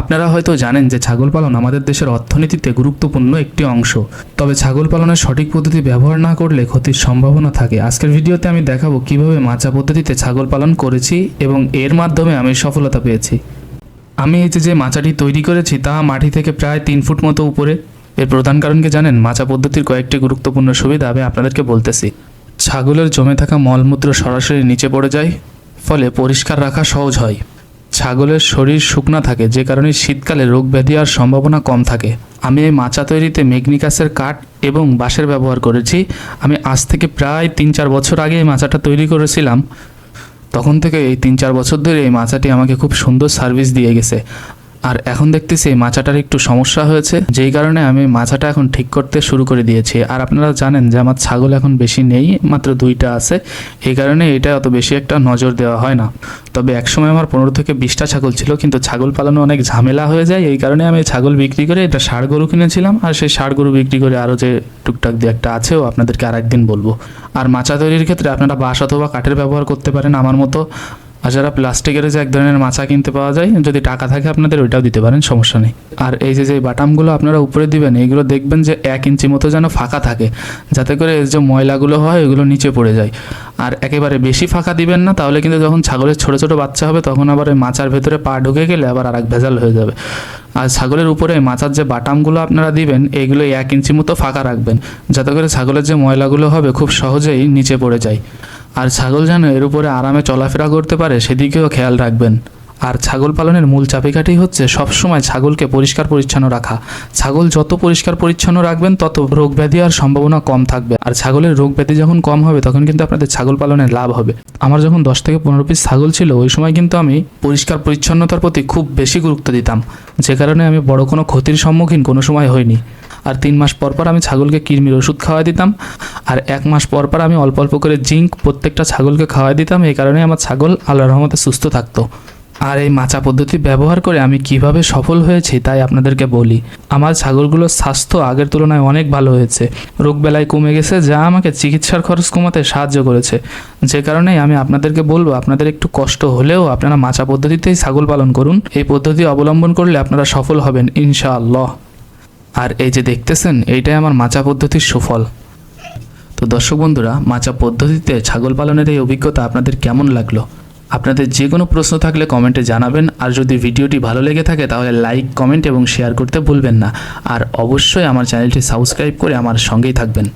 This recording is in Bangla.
আপনারা হয়তো জানেন যে ছাগল পালন আমাদের দেশের অর্থনীতিতে গুরুত্বপূর্ণ একটি অংশ। তবে ছাগল পালনের সঠিক পদ্ধতি ব্যবহার না করলে ক্ষতির সম্ভাবনা থাকে। আজকের ভিডিওতে আমি দেখাবো কীভাবে মাচা পদ্ধতিতে ছাগল পালন করেছি এবং এর মাধ্যমে আমি সফলতা পেয়েছি। আমি এই যে মাচাটি তৈরি করেছি তা মাটি থেকে প্রায় তিন ফুট মতো উপরে। এর প্রধান কারণকে জানেন, মাচা পদ্ধতির কয়েকটি গুরুত্বপূর্ণ সুবিধা আমি আপনাদেরকে বলতেছি। ছাগলের জমে থাকা মলমূত্র সরাসরি নিচে পড়ে যায়, ফলে পরিষ্কার রাখা সহজ হয়। ছাগলের শরীর শুকনো থাকে, যে কারণে শীতকালে রোগ ব্যাধি আর সম্ভাবনা কম থাকে। আমি এই মাচা তৈরিতে মেগনিকাসের কাঠ এবং বাঁশের ব্যবহার করেছি। আমি আজ থেকে প্রায় তিন চার বছর আগে এই মাচাটা তৈরি করেছিলাম। তখন থেকে এই তিন চার বছর ধরে এই মাচাটি আমাকে খুব সুন্দর সার্ভিস দিয়ে গেছে। আর এখন দেখতেছি এই মাচাটার একটু সমস্যা হয়েছে, যেই কারণে আমি মাছাটা এখন ঠিক করতে শুরু করে দিয়েছি। আর আপনারা জানেন যে আমার ছাগল এখন বেশি নেই, মাত্র দুইটা আছে। এই কারণে এটা অত বেশি একটা নজর দেওয়া হয় না। তবে একসময় আমার পনেরো থেকে বিশটা ছাগল ছিল, কিন্তু ছাগল পালানো অনেক ঝামেলা হয়ে যায়। এই কারণে আমি ছাগল বিক্রি করে এটা ষাড় গরু কিনেছিলাম, আর সেই ষাড় গরু বিক্রি করে আরও যে টুকটাক দিয়ে একটা আছেও আপনাদেরকে আর একদিন বলব। আর মাচা তৈরির ক্ষেত্রে আপনারা বাঁশ অথবা কাঠের ব্যবহার করতে পারেন আমার মতো। আর যারা প্লাস্টিকের যে এক ধরনের মাছা কিনতে পাওয়া যায়, যদি টাকা থাকে আপনাদের, ওইটাও দিতে পারেন, সমস্যা নেই। আর এই যে যে বাটামগুলো আপনারা উপরে দিবেন, এইগুলো দেখবেন যে এক ইঞ্চি মতো যেন ফাঁকা থাকে, যাতে করে এর যে ময়লাগুলো হয় ওগুলো নিচে পড়ে যায়। আর একেবারে বেশি ফাঁকা দিবেন না, তাহলে কিন্তু যখন ছাগলের ছোটো ছোটো বাচ্চা হবে, তখন আবার ওই মাচার ভেতরে পা ঢুকে গেলে আবার আর এক ভেজাল হয়ে যাবে। আর ছাগলের উপরে মাচার যে বাটামগুলো আপনারা দিবেন এইগুলো এক ইঞ্চি মতো ফাঁকা রাখবেন, যাতে করে ছাগলের যে ময়লাগুলো হবে, খুব সহজেই নিচে পড়ে যায়। আর ছাগল যেন এর উপরে আরামে চলাফেরা করতে পারে, সেদিকেও খেয়াল রাখবেন। আর ছাগল পালনের মূল চাবিকাঠি হচ্ছে সবসময় ছাগলকে পরিষ্কার পরিচ্ছন্ন রাখা। ছাগল যত পরিষ্কার পরিচ্ছন্ন রাখবেন, তত রোগ ব্যাধি আর সম্ভাবনা কম থাকবে। আর ছাগলের রোগ ব্যাধি যখন কম হবে, তখন কিন্তু আপনাদের ছাগল পালনের লাভ হবে। আমার যখন দশ থেকে পনেরো পিস ছাগল ছিল, ওই সময় কিন্তু আমি পরিষ্কার পরিচ্ছন্নতার প্রতি খুব বেশি গুরুত্ব দিতাম। যে কারণে আমি বড় কোনো ক্ষতির সম্মুখীন কোনো সময় হইনি। আর তিন মাস পর পর আমি ছাগলকে কৃমির ওষুধ খাওয়াই দিতাম। আর এক মাস পর পর আমি অল্প অল্প করে জিঙ্ক প্রত্যেকটা ছাগলকে খাওয়াই দিতাম। এই কারণে আমার ছাগল আল্লাহর রহমতে সুস্থ থাকতো। আর এই মাচা পদ্ধতি ব্যবহার করে আমি কীভাবে সফল হয়েছি তাই আপনাদেরকে বলি, আমার ছাগলগুলোর স্বাস্থ্য আগের তুলনায় অনেক ভালো হয়েছে। রোগবেলায় কমে গেছে, যা আমাকে চিকিৎসার খরচ কমাতে সাহায্য করেছে। যে কারণেই আমি আপনাদেরকে বলব, আপনাদের একটু কষ্ট হলেও আপনারা মাচা পদ্ধতিতেই ছাগল পালন করুন। এই পদ্ধতি অবলম্বন করলে আপনারা সফল হবেন, ইনশাআল্লাহ। আর এই যে দেখতেছেন, এইটাই আমার মাচা পদ্ধতির সুফল। তো দর্শক বন্ধুরা, মাচা পদ্ধতিতে ছাগল পালনের এই অভিজ্ঞতা আপনাদের কেমন লাগল? আপনাদের যে কোনো প্রশ্ন থাকলে কমেন্টে জানাবেন, আর যদি ভিডিওটি ভালো লেগে থাকে তাহলে লাইক, কমেন্ট এবং শেয়ার করতে ভুলবেন না। আর অবশ্যই আমার চ্যানেলটি সাবস্ক্রাইব করে আমার সঙ্গেই থাকবেন।